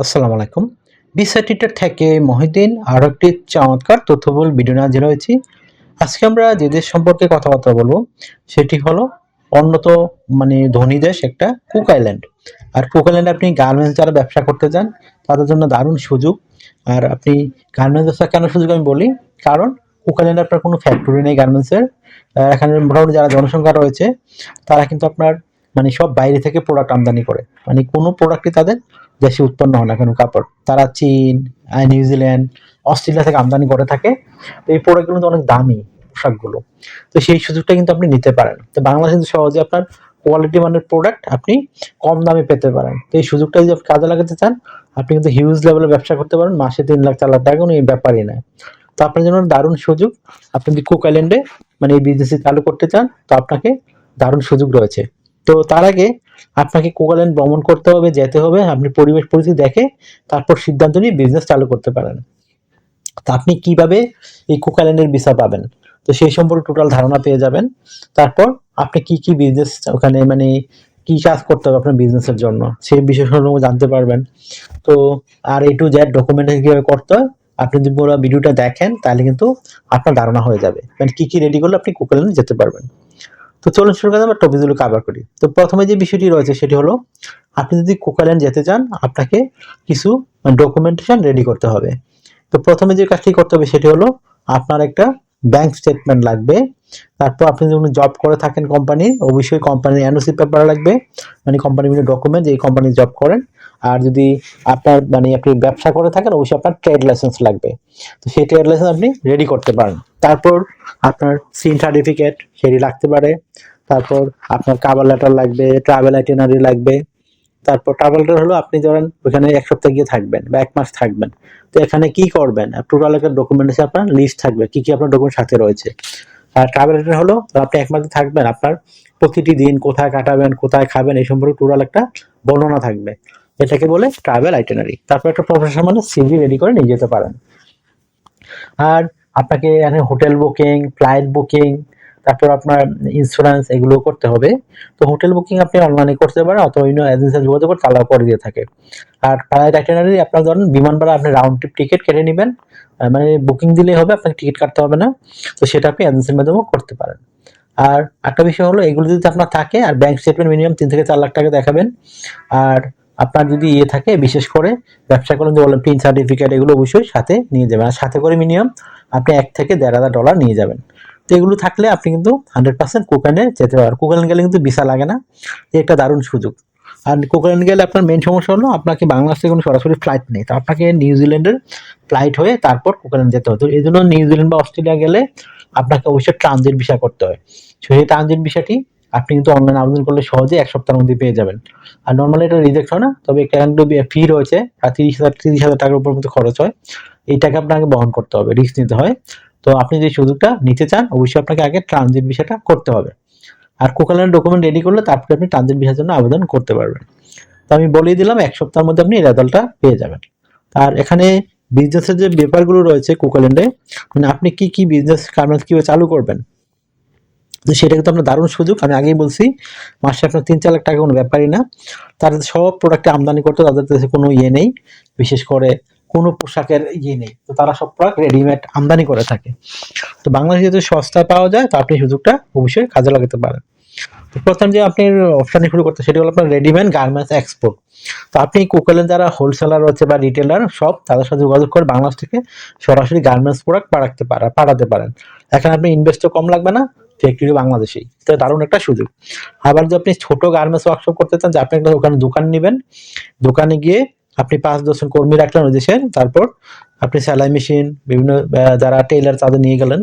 আসসালামু আলাইকুম। বিসাইটিটার থেকে মহিউদ্দিন, আরও একটি চমৎকার তথ্যবল ভিডিও নিয়ে হয়েছি। আজকে আমরা যে দেশ সম্পর্কে কথাবার্তা বলব, সেটি হলো অন্যত মানে ধনী দেশ একটা কুক আইল্যান্ড। আর কুক আইল্যান্ডে আপনি গার্মেন্টস যারা ব্যবসা করতে চান, তাদের জন্য দারুণ সুযোগ। আর আপনি গার্মেন্টস ব্যবসা কেন সুযোগ আমি বলি? কারণ কুক আইল্যান্ডে আপনার কোনো ফ্যাক্টরি নেই গার্মেন্টসের। এখানে মোটামুটি যারা জনসংখ্যা রয়েছে, তারা কিন্তু আপনার মানে সব বাইরে থেকে প্রোডাক্ট আমদানি করে। মানে কোনো প্রোডাক্টই তাদের দেশে উৎপন্ন হয় না কেন কাপড়। তারা চীন নিউজিল্যান্ড অস্ট্রেলিয়া থেকে আমদানি করে থাকে। তো এই প্রোডাক্টগুলো কিন্তু অনেক দামি পোশাকগুলো। তো সেই সুযোগটা কিন্তু আপনি নিতে পারেন। তো বাংলাদেশে কিন্তু সহজে আপনার কোয়ালিটি মানের প্রোডাক্ট আপনি কম দামে পেতে পারেন। তো এই সুযোগটা যদি আপনি কাজে লাগাতে চান, আপনি কিন্তু হিউজ লেভেলে ব্যবসা করতে পারেন। মাসে তিন লাখ, চার লাখ টাকা কোনো এই ব্যাপারই না। তো আপনার জন্য দারুণ সুযোগ। আপনি যদি কুক আইল্যান্ডে মানে এই বিজনেস চালু করতে চান, তো আপনাকে দারুণ সুযোগ রয়েছে। তো তার আগে আপনাকে কোকাল্যান্ড ভ্রমণ করতে হবে, যেতে হবে, আপনি পরিবেশ পরিস্থিতি দেখে তারপর সিদ্ধান্ত নিয়ে বিজনেস চালু করতে পারেন। তো আপনি কীভাবে এই কোকাল্যান্ডের ভিসা পাবেন? তো সেই সম্পর্কে টোটাল ধারণা পেয়ে যাবেন। তারপর আপনি কি কি বিজনেস ওখানে মানে কি কাজ করতে হবে আপনার বিজনেসের জন্য? সেই বিষয় সম্পর্কে জানতে পারবেন। তো আর এ টু জেড ডকুমেন্টেশন কীভাবে করতে হয়? আপনি যদি পুরো ভিডিওটা দেখেন, তাহলে কিন্তু আপনার ধারণা হয়ে যাবে। মানে কি কি রেডি করলে আপনি কোকাল্যান্ডে যেতে পারবেন। তো চলুন শুরু করে আমরা টপিকগুলো কাভার করি। তো প্রথমে যে বিষয়টি রয়েছে সেটি হলো, আপনি যদি কোকাল্যান্ড যেতে চান, আপনাকে কিছু ডকুমেন্টেশন রেডি করতে হবে। তো প্রথমে যে কাজটি করতে হবে সেটি হলো, আপনার একটা ব্যাংক স্টেটমেন্ট লাগবে। তারপর আপনি যখন জব করে থাকেন কোম্পানির অবশ্যই কোম্পানির এনওসি পেপার লাগবে। মানে কোম্পানির বিভিন্ন ডকুমেন্ট এই কোম্পানির জব করেন। আর যদি আপনার মানে আপনি ব্যবসা করে থাকেন, অবশ্যই আপনার ট্রেড লাইসেন্স লাগবে। তো সেই ট্রেড লাইসেন্স আপনি রেডি করতে পারেন। তারপর আপনার সিন সার্টিফিকেট সেটি লাগতে পারে। তারপর আপনার কাবার লেটার লাগবে ট্রাভেল আইটেনারি লাগবে। তারপর ট্রাভেল লেটার হলো আপনি ধরেন ওখানে এক সপ্তাহ গিয়ে থাকবেন বা এক মাস থাকবেন। তো এখানে কি করবেন? টোটাল একটা ডকুমেন্টেশন আপনার লিস্ট থাকবে, কি কি আপনার ডকুমেন্ট সাথে রয়েছে। আর ট্রাভেল লেটার হলো, আপনি এক মাসে থাকবেন, আপনার প্রতিটি দিন কোথায় কাটাবেন, কোথায় খাবেন, এই সম্পর্কে টোটাল একটা বর্ণনা থাকবে। এটাকে বলে ট্রাভেল আইটেনারি তারপর একটা প্রফেশনাল মানে সিভি রেডি করে নিয়ে যেতে পারেন। আর আপনাকে এখানে হোটেল বুকিং, ফ্লাইট বুকিং, তারপর আপনার ইন্স্যুরেন্স এগুলো করতে হবে। তো হোটেল বুকিং আপনি অনলাইনে করতে পারেন অথবা অন্য এজেন্সি যোগাযোগ করে তারা করে দিয়ে থাকে। আর ফ্লাইট আইটেনারি আপনার ধরেন বিমান ভাড়া, আপনি রাউন্ড ট্রিপ টিকিট কেটে নেবেন। মানে বুকিং দিলেই হবে, আপনাকে টিকিট কাটতে হবে না। তো সেটা আপনি এজেন্সির মাধ্যমেও করতে পারেন। আর একটা বিষয় হলো, এগুলো যদি আপনার থাকে, আর ব্যাংক স্টেটমেন্ট মিনিমাম তিন থেকে চার লাখ টাকা দেখাবেন। আর আপনার যদি ইয়ে থাকে, বিশেষ করে ব্যবসা করেন, যে বলেন পিন সার্টিফিকেট এগুলো অবশ্যই সাথে নিয়ে যাবেন। আর সাথে করে মিনিমাম আপনি এক থেকে দেড় হাজার ডলার নিয়ে যাবেন। তো এগুলো থাকলে আপনি কিন্তু হান্ড্রেড পার্সেন্ট কোকানে যেতে পারেন কোকানে গেলে কিন্তু ভিসা লাগে না। একটা দারুণ সুযোগ। আর কোকালেন গেলে আপনার মেন সমস্যা হলো আপনাকে বাংলাদেশ থেকে কোনো সরাসরি ফ্লাইট নেই। তো আপনাকে নিউজিল্যান্ডের ফ্লাইট হয়ে তারপর কোকালেন যেতে হতো এই জন্য নিউজিল্যান্ড বা অস্ট্রেলিয়া গেলে আপনাকে অবশ্যই ট্রানজিট ভিসা করতে হয়। সেই ট্রানজিট ভিসাটি আপনি কিন্তু অনলাইন আবেদন করলে সহজে এক সপ্তাহের মধ্যে পেয়ে যাবেন। আর নর্মালি এটা রিজেক্ট হয় না, তবে একটু ফি রয়েছে আর তিরিশ হাজার তিরিশ হাজার টাকার উপর মতো খরচ হয়। এই টাকা আপনাকে বহন করতে হবে রিস্ক নিতে হয়। তো আপনি যে সুযোগটা নিতে চান, অবশ্যই আপনাকে আগে ট্রানজিট বিষয়টা করতে হবে। আর কোকালের ডকুমেন্ট রেডি করলে তারপরে আপনি ট্রানজিট ভিসার জন্য আবেদন করতে পারবেন। তো আমি বলেই দিলাম, এক সপ্তাহের মধ্যে আপনি রেজাল্টটা পেয়ে যাবেন। আর এখানে বিজনেসের যে ব্যাপারগুলো রয়েছে কোকাল্যান্ডে মানে আপনি কি কি বিজনেস গার্মেন্টস কীভাবে চালু করবেন? তো সেটা কিন্তু আপনার দারুণ সুযোগ। আমি আগেই বলছি, মাসে আপনার তিন চার লাখ টাকা কোনো ব্যাপারই না। তারা সব প্রোডাক্টে আমদানি করতে তাদের কাছে কোনো ইয়ে নেই, বিশেষ করে কোনো পোশাকের ইয়ে নেই। তো তারা সব প্রোডাক্ট রেডিমেড আমদানি করে থাকে। তো বাংলাদেশে যদি সস্তায় পাওয়া যায়, তো আপনি সুযোগটা অবশ্যই কাজে লাগাতে পারেন। তো প্রথম যে আপনি অপশানে শুরু করতে, সেটি হলো আপনার রেডিমেড গার্মেন্টস এক্সপোর্ট তো আপনি কোকালের যারা হোলসেলার রয়েছে বা রিটেলার সব তাদের সাথে যোগাযোগ করে বাংলাদেশ থেকে সরাসরি গার্মেন্টস প্রোডাক্ট পাঠাতে পারা পাঠাতে পারেন। এখানে আপনি ইনভেস্টও কম লাগবে না ফ্যাক্টরি বাংলাদেশেই। তো দারুণ একটা সুযোগ। আবার যদি আপনি ছোট গার্মেন্টস ওয়ার্কশপ করতে চান, যে আপনি একটা ওখানে দোকান নেবেন, দোকানে গিয়ে আপনি পাঁচ দশজন কর্মী রাখলেন ওই দেশের, তারপর আপনি সেলাই মেশিন বিভিন্ন যারা টেইলার তাদের নিয়ে গেলেন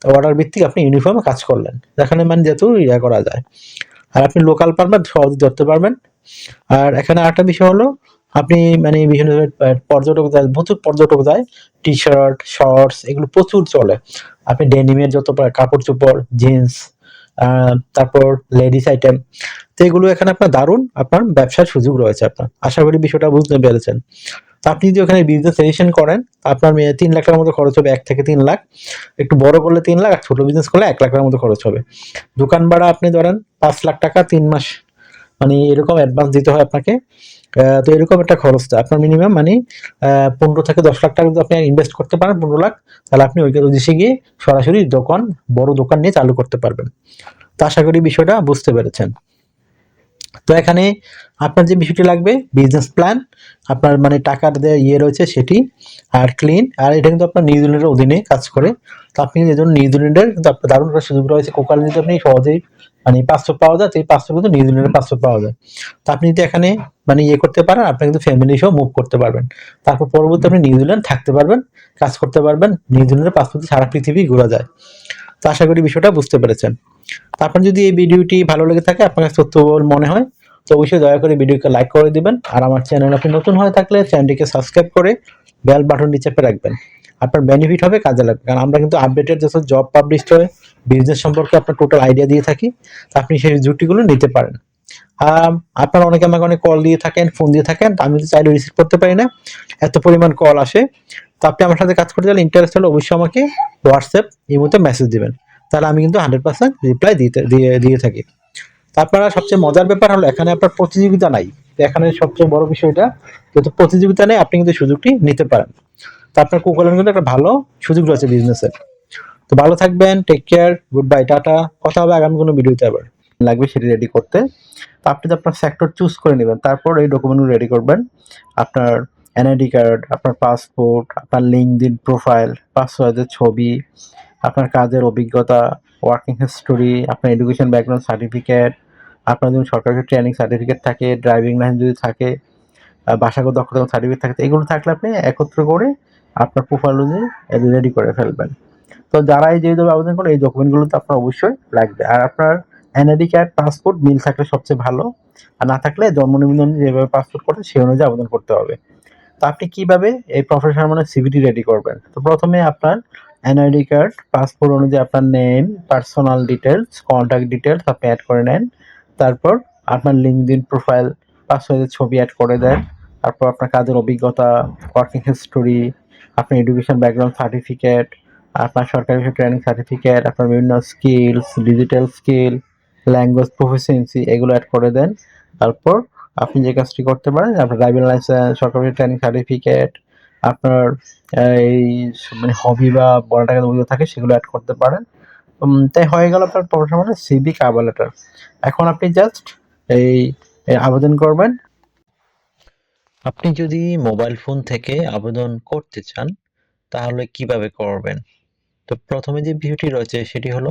তো অর্ডার ভিত্তিক আপনি ইউনিফর্মে কাজ করলেন। যেখানে মানে যেহেতু ইয়া করা যায়। আর আপনি লোকাল পারবেন, সহজে ধরতে পারবেন। আর এখানে আরেকটা বিষয় হলো আপনি মানে বিভিন্ন পর্যটক যায়, প্রচুর পর্যটক যায় টি শার্ট শর্টস এগুলো প্রচুর চলে। আপনি ডেনিমের যত কাপড় চোপড় জিন্স তারপর লেডিস আইটেম তো এগুলো এখানে আপনার দারুণ, আপনার ব্যবসার সুযোগ রয়েছে আপনার। আশা করি বিষয়টা বুঝতে পেরেছেন। আপনি যদি ওখানে বিজনেস রেজিস্ট্রেশন করেন, আপনার মেয়ে তিন লাখ টাকার মতো খরচ হবে, এক থেকে তিন লাখ। একটু বড় করলে তিন লাখ, আর ছোট বিজনেস করলে এক লাখ টাকার মতো খরচ হবে। দোকান ভাড়া আপনি ধরেন পাঁচ লাখ টাকা তিন মাস মানে এরকম অ্যাডভান্স দিতে হয় আপনাকে। তো এরকম একটা খরচ আপনার মিনিমাম মানে পনেরো থেকে দশ লাখ টাকা যদি আপনি ইনভেস্ট করতে পারেন, পনেরো লাখ, তাহলে আপনি ওই দেশে গিয়ে সরাসরি দোকান, বড় দোকান নিয়ে চালু করতে পারবেন। তো আশা করি বিষয়টা বুঝতে পেরেছেন। তো এখানে আপনার যে বিষয়টি লাগবে বিজনেস প্ল্যান আপনার মানে টাকার যে ইয়ে রয়েছে সেটি, আর ক্লিন আর এটা কিন্তু আপনার নিউজিল্যান্ডের অধীনে কাজ করে। তো আপনি জন্য নিউজিল্যান্ডের কিন্তু আপনার দারুণ একটা সুযোগ রয়েছে কোকাল যদি আপনি সহজেই মানে পাসপোর্ট পাওয়া যায়, তো এই পাসপোর্ট কিন্তু নিউজিল্যান্ডের পাসপোর্ট পাওয়া যায়। তো আপনি যদি এখানে মানে ইয়ে করতে পারেন, আপনি কিন্তু ফ্যামিলি সহ মুভ করতে পারবেন। তারপর পরবর্তী আপনি নিউজিল্যান্ড থাকতে পারবেন, কাজ করতে পারবেন নিউজিল্যান্ডের পাসপোর্ট সারা পৃথিবী ঘোরা যায়। তো আশা করি বিষয়টা বুঝতে পেরেছেন। তো আপনার যদি এই ভিডিওটি ভালো লেগে থাকে, আপনার কাছে তথ্যবহুল মনে হয়, তো অবশ্যই দয়া করে ভিডিওকে লাইক করে দিবেন, আর আমার চ্যানেল আপনি নতুন হয়ে থাকলে চ্যানেলটিকে সাবস্ক্রাইব করে বেল বাটনটি চেপে রাখবেন। আপনার বেনিফিট হবে, কাজে লাগবে। কারণ আমরা কিন্তু আপডেটেড যেসব জব পাবলিশ হয় বিজনেস সম্পর্কে আপনার টোটাল আইডিয়া দিয়ে থাকি আপনি সেই জুটিগুলো নিতে পারেন। আপনারা অনেকে আমাকে অনেক কল দিয়ে থাকেন ফোন দিয়ে থাকেন আমি তো চাইলে রিসিভ করতে পারি না। এত পরিমাণ কল আসে। তো আপনি আমার সাথে কাজ করতে গেলে ইন্টারেস্ট হলে অবশ্যই আমাকে হোয়াটসঅ্যাপ এই মধ্যে মেসেজ দেবেন। তাহলে আমি কিন্তু হান্ড্রেড পার্সেন্ট রিপ্লাই দিতে, দিয়ে দিয়ে থাকি। আপনারা সবচেয়ে মজার ব্যাপার হলো, এখানে আপনার প্রতিযোগিতা নাই। এখানে সবচেয়ে বড় বিষয়টা, যেহেতু প্রতিযোগিতা নেই, আপনি কিন্তু সুযোগটি নিতে পারেন। তো আপনার কুকুলের কিন্তু একটা ভালো সুযোগ রয়েছে বিজনেসের তো ভালো থাকবেন take care good bye tata. কথা হবে আগামী কোনো ভিডিওতে আবার। লাগবে সেটি রেডি করতে। তো আপনি তো আপনার সেক্টর চুজ করে নেবেন, তারপর এই ডকুমেন্টগুলো রেডি করবেন। আপনার এনআইডি কার্ড আপনার পাসপোর্ট আপনার লিঙ্কডিন প্রোফাইল পাসওয়ার্ডের ছবি, আপনার কাজের অভিজ্ঞতা ওয়ার্কিং হিস্টোরি আপনার এডুকেশন ব্যাকগ্রাউন্ড সার্টিফিকেট আপনার যদি সরকারি ট্রেনিং সার্টিফিকেট থাকে ড্রাইভিং লাইসেন্স যদি থাকে ভাষাগত দক্ষতা সার্টিফিকেট থাকে এগুলো থাকলে আপনি একত্র করে আপনার প্রোফাইল অনুযায়ী রেডি করে ফেলবেন। তো যারা এই যেভাবে আবেদন করেন এই ডকুমেন্টগুলো তো আপনার অবশ্যই লাগবে। আর আপনার এনআইডি কার্ড পাসপোর্ট মিল থাকলে সবচেয়ে ভালো। আর না থাকলে জন্ম নিবন্ধন যেভাবে পাসপোর্ট করে সেই অনুযায়ী আবেদন করতে হবে। তো আপনি কীভাবে এই প্রফেশনাল মানে সিভিটি রেডি করবেন? তো প্রথমে আপনার এনআইডি কার্ড পাসপোর্ট অনুযায়ী আপনার name personal details contact details আপনি অ্যাড করে নেন। তারপর আপনার লিঙ্কডিন প্রোফাইল পাসওয়ার্ডের ছবি অ্যাড করে দেন। তারপর আপনার কাজের অভিজ্ঞতা ওয়ার্কিং হিস্টোরি আপনার এডুকেশন ব্যাকগ্রাউন্ড সার্টিফিকেট আপনার সরকারি ট্রেনিং সার্টিফিকেট আপনার বিভিন্ন skills digital skill language proficiency এগুলো অ্যাড করে দেন। তারপর আপনি যে কাজটি করতে পারেন, আপনার ড্রাইভিং লাইসেন্স সরকারি ট্রেনিং সার্টিফিকেট আপনার এই মানে হবি বা বড় টাকা থাকে, সেগুলো অ্যাড করতে পারেন। তাই হয়ে গেল আপনার প্রফেশনাল সিবি কাবা লেটার এখন আপনি জাস্ট এই আবেদন করবেন। আপনি যদি মোবাইল ফোন থেকে আবেদন করতে চান, তাহলে কীভাবে করবেন? তো প্রথমে যে বিষয়টি রয়েছে সেটি হলো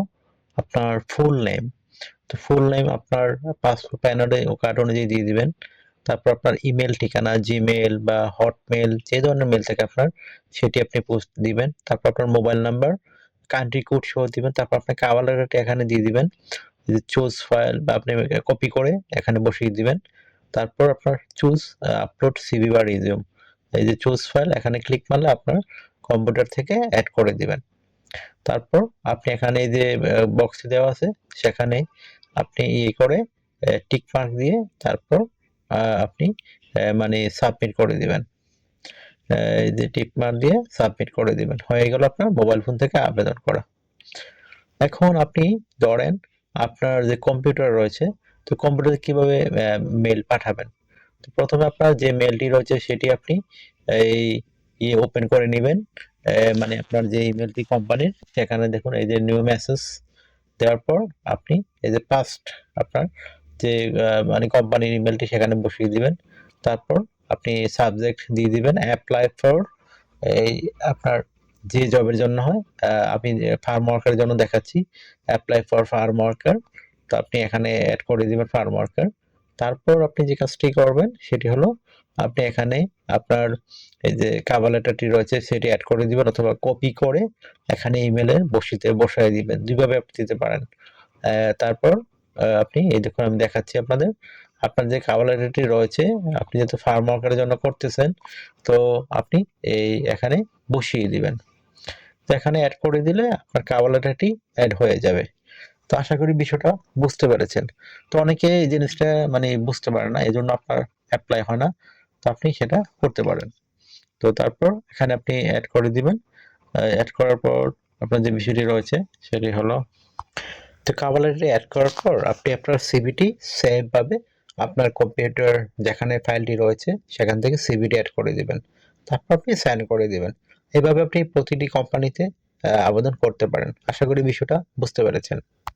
আপনার ফুল নেম তো ফুল নেম আপনার পাসপোর্ট প্যান কার্ড অনুযায়ী দিয়ে দিবেন। তারপর আপনার ইমেল ঠিকানা জিমেল বা হটমেল যে ধরনের মেল থাকে আপনার সেটি আপনি পোস্ট দিবেন। তারপর আপনার মোবাইল নাম্বার কান্ট্রি কোড সহ দিবেন। তারপর আপনার কাভালারটা এখানে দিয়ে দিবেন। চুজ ফাইল বা আপনি কপি করে এখানে বসিয়ে দিবেন। তারপর আপনার চুজ আপলোড সিভি বা রিজিউম এই যে চুজ ফাইল এখানে ক্লিক মারলে আপনার কম্পিউটার থেকে অ্যাড করে দিবেন। তারপর আপনি এখানে যে বক্স দেওয়া আছে, সেখানে আপনি ইয়ে করে টিক মার্ক দিয়ে তারপর আপনি মানে সাবমিট করে দিবেন। যে টিক মার্ক দিয়ে সাবমিট করে দিবেন। হয়ে গেল আপনার মোবাইল ফোন থেকে আবেদন করা। এখন আপনি ধরেন আপনার যে কম্পিউটার রয়েছে, তো কম্পিউটারে কীভাবে মেল পাঠাবেন? তো প্রথমে আপনার যে মেলটি রয়েছে, সেটি আপনি এই ইয়ে ওপেন করে নেবেন। মানে আপনার যে ইমেলটি কোম্পানির সেখানে দেখুন এই যে নিউ মেসেজ দেওয়ার পর আপনি এই যে পাস্ট আপনার যে মানে কোম্পানির ইমেলটি সেখানে বসিয়ে দিবেন। তারপর আপনি সাবজেক্ট দিয়ে দিবেন অ্যাপ্লাই ফর এই আপনার যে জবের জন্য হয় আমি ফার্ম ওয়ার্কারের জন্য দেখাচ্ছি। অ্যাপ্লাই ফর ফার্ম ওয়ার্কার তো আপনি এখানে অ্যাড করে দিবেন ফার্ম ওয়ার্কার তারপর আপনি যে কাজটি করবেন সেটি হলো আপনি এখানে আপনার এই যে কাভার লেটারটি রয়েছে সেটি অ্যাড করে দিবেন অথবা কপি করে এখানে ইমেলে বসিতে, বসায় দিবেন। দুইভাবে আপনি দিতে পারেন। তারপর আপনি, এই দেখুন আমি দেখাচ্ছি আপনাদের। আপনার যে কাভার লেটারটি রয়েছে, আপনি যেহেতু ফার্ম ওয়ার্কারের জন্য করতেছেন, তো আপনি এই এখানে বসিয়ে দিবেন। তো এখানে অ্যাড করে দিলে আপনার কাভার লেটারটি অ্যাড হয়ে যাবে। তো আশা করি বিষয়টা বুঝতে পেরেছেন। তো অনেকে এই জিনিসটা মানে বুঝতে পারে না এই জন্য আপনার অ্যাপ্লাই হয় না, তো আপনি সেটা করতে পারেন। তো তারপর এখানে আপনি অ্যাড করে দিবেন। অ্যাড করার পর আপনার যে বিষয়টি রয়েছে, সেটি হলো, তো কাভালারি অ্যাড করার পর আপনি আপনার সিভিটি সেভ ভাবে আপনার কম্পিউটার যেখানে ফাইলটি রয়েছে, সেখান থেকে সিভিটি অ্যাড করে দিবেন। তারপর আপনি সাইন করে দিবেন। এভাবে আপনি প্রতিটি কোম্পানিতে আবেদন করতে পারেন। আশা করি বিষয়টা বুঝতে পেরেছেন।